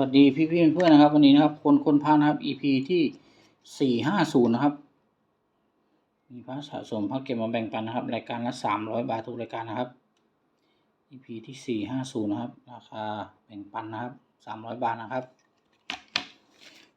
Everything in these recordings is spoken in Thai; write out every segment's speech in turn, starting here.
วัสดีพี่พี่เพื่อนๆนะครับ วันนี้นะครับ คนคนพานะครับ EP ที่สี่ห้าศูนย์นะครับ มีพระสะสมพระเก็บมาแบ่งปันนะครับ รายการละสามร้อยบาททุกรายการนะครับ EP ที่สี่ห้าศูนย์นะครับ ราคาแบ่งปันนะครับสามร้อยบาทนะครับ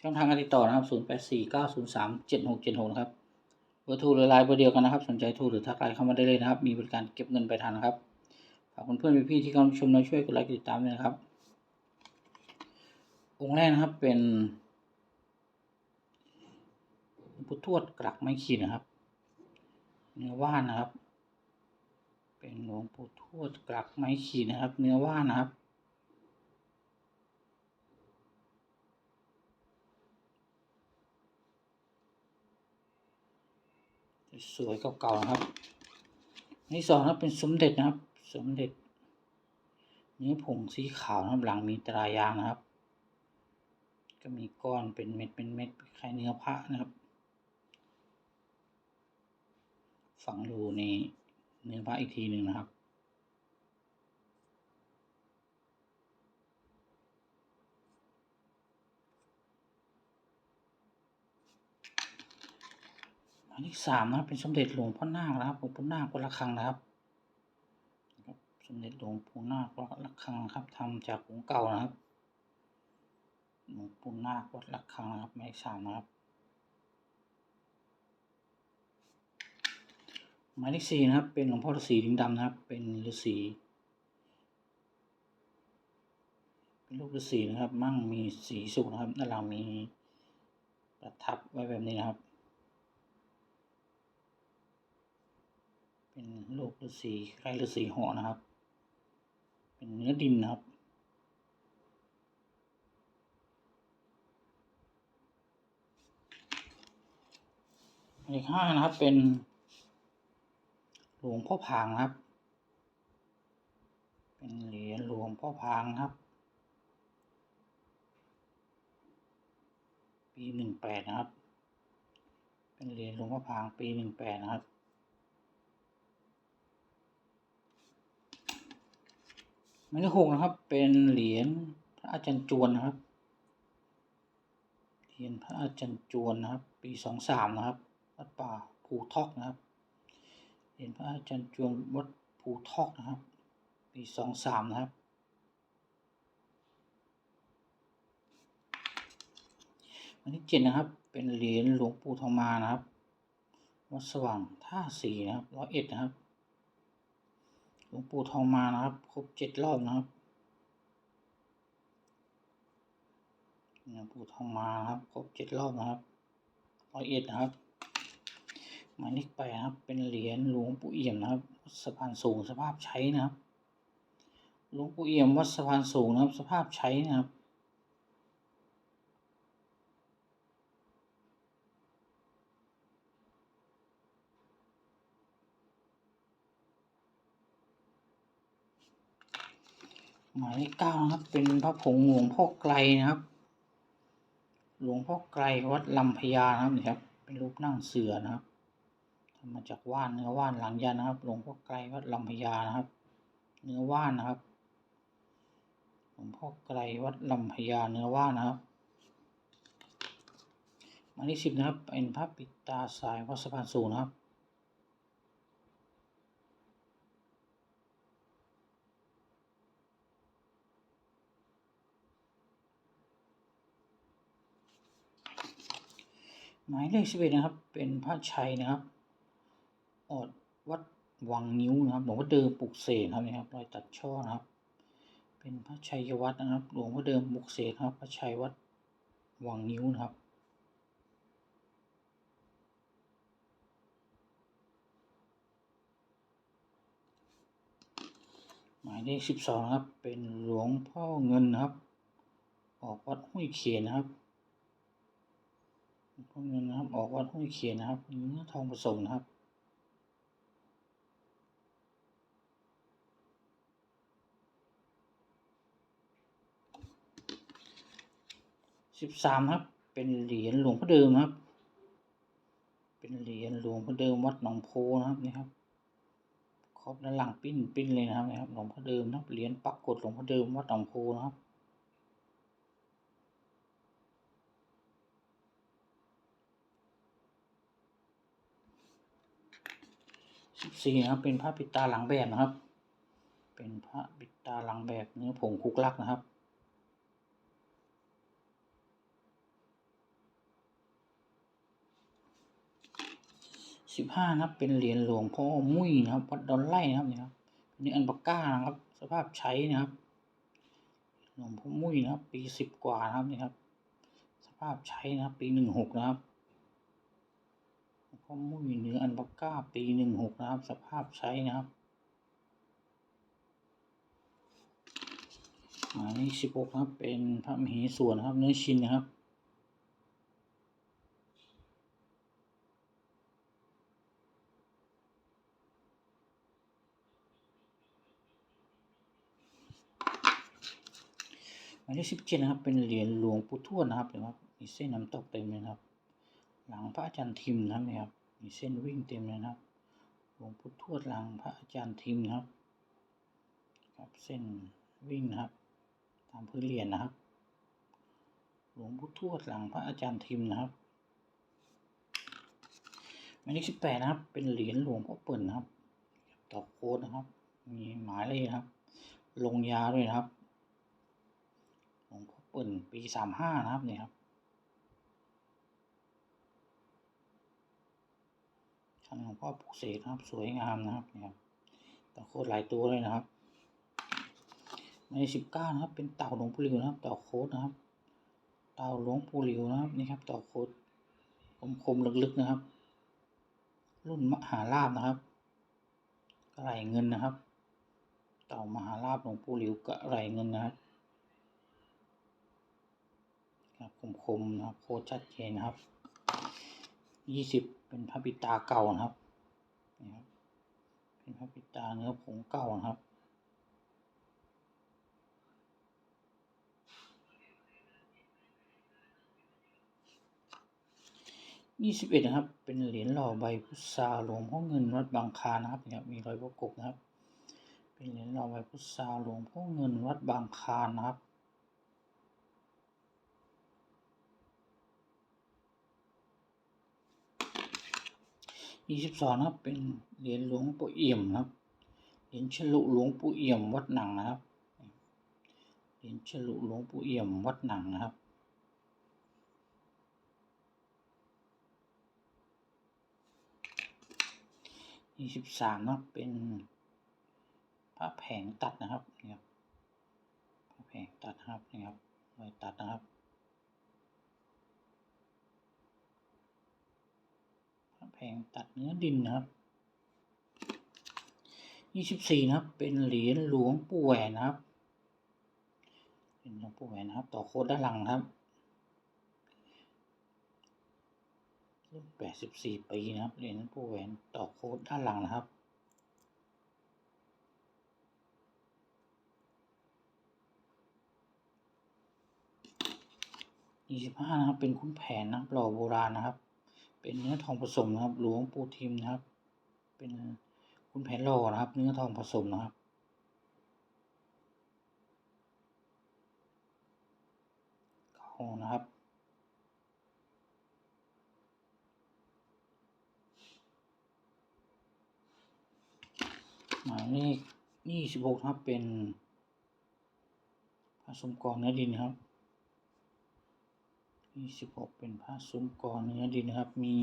ช่องทางการติดต่อนะครับศูนย์แปดสี่เก้าศูนย์สามเจ็ดหกเจ็ดหกนะครับเบอร์โทรหรือไลน์เบอร์เดียวกันนะครับ สนใจโทรหรือทักไลน์เข้ามาได้เลยนะครับ มีบริการเก็บเงินไปลายทางนะครับฝากเพื่อนๆพี่ๆที่กำลังชมนะช่วยกดไลค์ติดตามด้วยนะครับ องค์แรกนะครับเป็นพุททวดกลักไม้ขีดนะครับเนื้อว่านนะครับ เป็นหลวงปู่ทวดกลักไม้ขีดนะครับ เนื้อว่านนะครับ สวยเก่าๆนะครับนที่สองนะเป็นสมเด็จนะครับ สมเด็จเนื้อผงสีขาวนะครับหลังมีตรายางนะครับ ก็มีก้อนเป็นเม็ดเป็นเม็ดคล้ายเนื้อพระนะครับ ฝังอยู่ในเนื้อพระอีกทีหนึ่งนะครับอันที่สามนะครับเป็นสมเด็จหลวงพ่อนาคนะครับหลวงพ่อนาควัดระฆังนะครับนะครับสมเด็จหลวงปู่นาควัดระฆังนะครับทำจากผงเก่านะครับ หลวงปู่นาควัดระฆังนะครับหมายเลขสามนะครับหมายเลขสี่นะครับ เป็นหลวงพ่อฤาษีลิงดำนะครับ เป็นฤาษีเป็นรูปฤาษีนะครับ มั่งมีสีสุกนะครับด้านหลังมีประทับไว้แบบนี้นะครับ เป็นลูกฤาษีคล้ฤาษีหาะนะครับ เป็นเนื้อดินนะครับ เลขห้านะครับเป็น หลวงพ่อพางนะครับ เป็นเหรียญหลวงพ่อพางครับ ปีหนึ่งแปดนะครับ เป็นเหรียญหลวงพ่อพางปีหนึ่งแปดนะครับหมายเลขหกนะครับ เป็นเหรียญพระอาจารย์จวนนะครับ เหรียญพระอาจารย์จวนนะครับ ปีสองสามนะครับ วัดป่าภูทอกนะครับ เหรียญพระอาจารย์จวนวัดภูทอกนะครับ ปีสองสามนะครับ วันที่เจ็ดนะครับ เป็นเหรียญหลวงปู่ทองมานะครับ วัดสว่างท่าสีนะครับร้อยเอ็ดนะครับ หลวงปู่ทองมานะครับ ครบเจ็ดรอบนะครับหลวงปู่ทองมานะครับ ครบเจ็ดรอบนะครับร้อยเอ็ดนะครับ หมายเลขแปดครับ เป็นเหรียญหลวงปู่เอี่ยมนะครับวัดสะพานสูงสภาพใช้นะครับหลวงปู่เอี่ยมวัดสะพานสูงนะครับ สภาพใช้นะครับหมายเลขเก้านะครับ เป็นพระผงหลวงพ่อไกลนะครับ หลวงพ่อไกลวัดลำพญานะครับนี่ครับ เป็นรูปนั่งเสือนะครับ ทำมาจากว่านเนื้อว่านหลังยันนะครับ หลวงพ่อไกลวัดลำพญานะครับ เนื้อว่านนะครับ หลวงพ่อไกลวัดลำพญาเนื้อว่านนะครับมายเลขสิบนะครับ เป็นพระปิดตาสายวัดสะพานสูงนะครับหมายเลขสิบเอ็ดนะครับ เป็นพระชัยนะครับ อดวัดวังนิ้วนะครับหลวงพ่อเดิมปลุกเสกครับนี่ครับรอยตัดช่อนะครับ เป็นพระชัยวัดนะครับหลวงพ่อเดิมปลุกเสกครับพระชัยวัดวังนิ้วนะครับหมายเลขสิบสองนะครับ เป็นหลวงพ่อเงินนะครับ ออกวัดห้วยเขียนนะครับหลวงพวกนี้นะครับ ออกวัดห้วยเขียนนะครับเนื้อทองผสมนะครับ สิบสามครับ เป็นเหรียญหลวงพ่อเดิมครับ เป็นเหรียญหลวงพ่อเดิมวัดหนองโพนะครับนี่ครับครอบด้านหลังปิ้นปิ้นเลยนะครับนะครับหลวงพ่อเดิมนับเหรียญปักกดหลวงพ่อเดิมวัดหนองโพนะครับสิบสี่นะครับเป็นพระปิดตาหลังแบบนะครับ เป็นพระปิดตาหลังแบบเนื้อผงคุกลักนะครับ สิบห้านะครับ เป็นเหรียญหลวงพ่อมุ้ยนะครับวัดดอนไร่นะครับนี่ครับนี่อันปากก้านะครับ สภาพใช้นะครับ หลวงพ่อมุ้ยนะครับ ปีสิบกว่านะครับนี่ครับ สภาพใช้นะครับ ปีหนึ่งหกนะครับหลวงพ่อมุ้ยเนื้ออันปากก้า ปีหนึ่งหกนะครับ สภาพใช้นะครับหมายเลขสิบหกนะครับ เป็นพระมเหสวนครับ เนื้อชินนะครับายเลขสิบเจ็ดนะครับ เป็นเหรียญหลวงปู่ทวดนะครับเห็นะครับมีเส้นน้ำตกเต็มเลยนะครับ หลังพระอาจารย์ทิมนะครับนี่ครับมีเส้นวิ่งเต็มเลยนะครับ หลวงปู่ทวดหลังพระอาจารย์ทิมนะครับ ครับเส้นวิ่งนะครับ ตามพื้นเหรียญนะครับ หลวงปู่ทวดหลังพระอาจารย์ทิมนะครับหมายเลขสิบแปดนะครับ เป็นเหรียญหลวงพ่อเปิ่นนะครับต่อโค้ดนะครับ มีหมายเลขนะครับ ลงยาด้วยนะครับ ปิ่นปีสามห้านะครับเนี่ยครับชั้นหลวงพ่อปลุกเสกนะครับ สวยงามนะครับเนี่ยครับต่อโคตรหลายตัวเลยนะครับ ในสิบเก้านะครับ เป็นเต่าหลวงปู่หลิวนะครับ ต่อโคตรนะครับ เต่าหลวงปู่หลิวนะครับนี่ครับ ต่อโคตรคมๆลึกๆนะครับ รุ่นมหาลาบนะครับกระไรเงินนะครับ เต่ามหาลาบหลวงปู่หลิวกระไรเงินนะครับ ครับคมๆนะครับโคตรชัดเจนนะครับยี่สิบเป็นพระปิตาเก่านะครับนี่ครับเป็นพระปิตาเนื้อผงเก่านะครับยี่สิบเอ็ดนะครับ เป็นเหรียญหล่อใบพุทราหลวงพ่อเงินวัดบางคานะครับเนี่ยมีรอยประกบนะครับ เป็นเหรียญหล่อใบพุทราหลวงพ่อเงินวัดบางคานะครับ ยี่สิบสองนะครับ เป็นเหรียญหลวงปู่เอี่ยมนะครับ เหรียญฉลุหลวงปู่เอี่ยมวัดหนังนะครับ เหรียญฉลุหลวงปู่เอี่ยมวัดหนังนะครับยี่สิบสามนะครับเป็นพระแผงตัดนะครับนี่ครับพระแผงตัดนะครับนี่ครับรอยตัดนะครับ พระแผงตัดเนื้อดินนะครับยี่สิบสี่นะครับ เป็นเหรียญหลวงปู่แหวนนะครับเหรียญหลวงปู่แหวนนะครับ ต่อโคดด้านหลังครับรุ่นแปดสิบสี่ปีนะครับเหรียญหลวงปู่แหวนต่อโคดด้านหลังนะครับยี่สิบห้านะครับ เป็นคุ้นแผนนะครับหล่อโบราณนะครับ เป็นเนื้อทองผสมนะครับ หลวงปู่ทิมนะครับ เป็นคุ้นแผนหล่อนะครับ เนื้อทองผสมนะครับเขานะครับหมายเลขยี่สิบหกครับเป็นพระสมกรเนื้อดินครับ ยี่สิบหกเป็นพระสมกรเนื้อดินนะครับ มี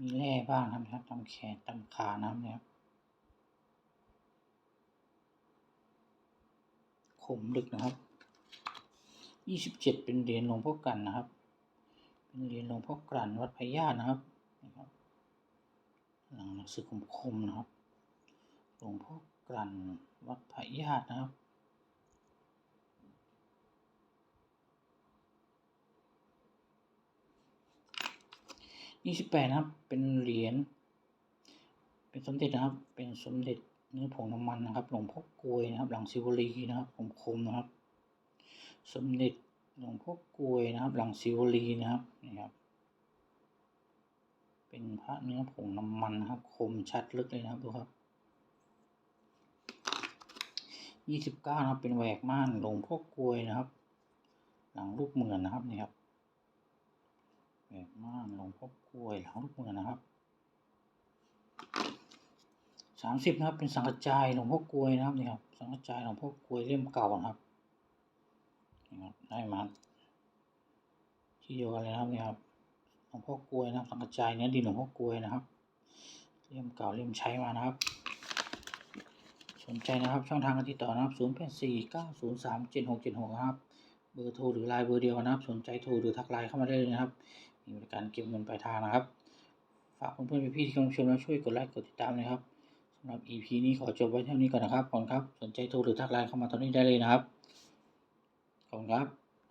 มีแร่บ้างนะครับตามแขนตามขานะครับเนี่ยครับคมลึกนะครับยี่สิบเจ็ดเป็นเหรียญหลวงพ่อกันนะครับ เป็นเหรียญหลวงพ่อกลั่นวัดพญานะครับนะครับ หลังหนังสือคมๆนะครับ หลวงพ่อกลั่นวัดพญานะครับ ยี่สิบแปดนะครับ เป็นเหรียญ เป็นสมเด็จนะครับ เป็นสมเด็จเนื้อผงน้ำมันนะครับ หลวงพ่อกลวยนะครับ หลังศิวลีนะครับคมนะครับ สมเด็จหลวงพ่อกลวยนะครับ หลังศิวลีนะครับ นี่ครับ เป็นพระเนื้อผงน้ำมันนะครับ คมชัดลึกเลยนะครับดูครับยี่สิบเก้านะครับ เป็นแหวกม่านหลวงพ่อกลวยนะครับ หลังรูปเหมือนนะครับนี่ครับ แบบม่านหลวงพ่อกล้วยหลังลูกเมือนะครับสามสิบนะครับเป็นสังกจายหลวงพ่อกล้วยนะครับนี่ครับสังกจายหลวงพ่อกล้วยเล่มเก่านะครับนี่ครับได้มาที่เดียวกันเลยนะครับนี่ครับหลวงพ่อกล้วยนะครับ สังกจายเนื้อดินหลวงพ่อกล้วยนะครับ เล่มเก่าเล่มใช้มานะครับ สนใจนะครับช่องทางการติดต่อนะครับ0 8 4 9 0 3 7 6 7 6นะครับเบอร์โทรหรือไลน์เบอร์เดียวนะครับ สนใจโทรหรือทักไลน์เข้ามาได้เลยนะครับ มีบริการเก็บเงินปลายทางนะครับ ฝากเพื่อนๆพี่ๆที่กำลังชมแล้วช่วยกดไลค์กดติดตามนะครับสำหรับ EP นี้ขอจบไว้เท่านี้ก่อนนะครับขอบคุณครับ สนใจโทรหรือทักไลน์เข้ามาตอนนี้ได้เลยนะครับขอบคุณครับ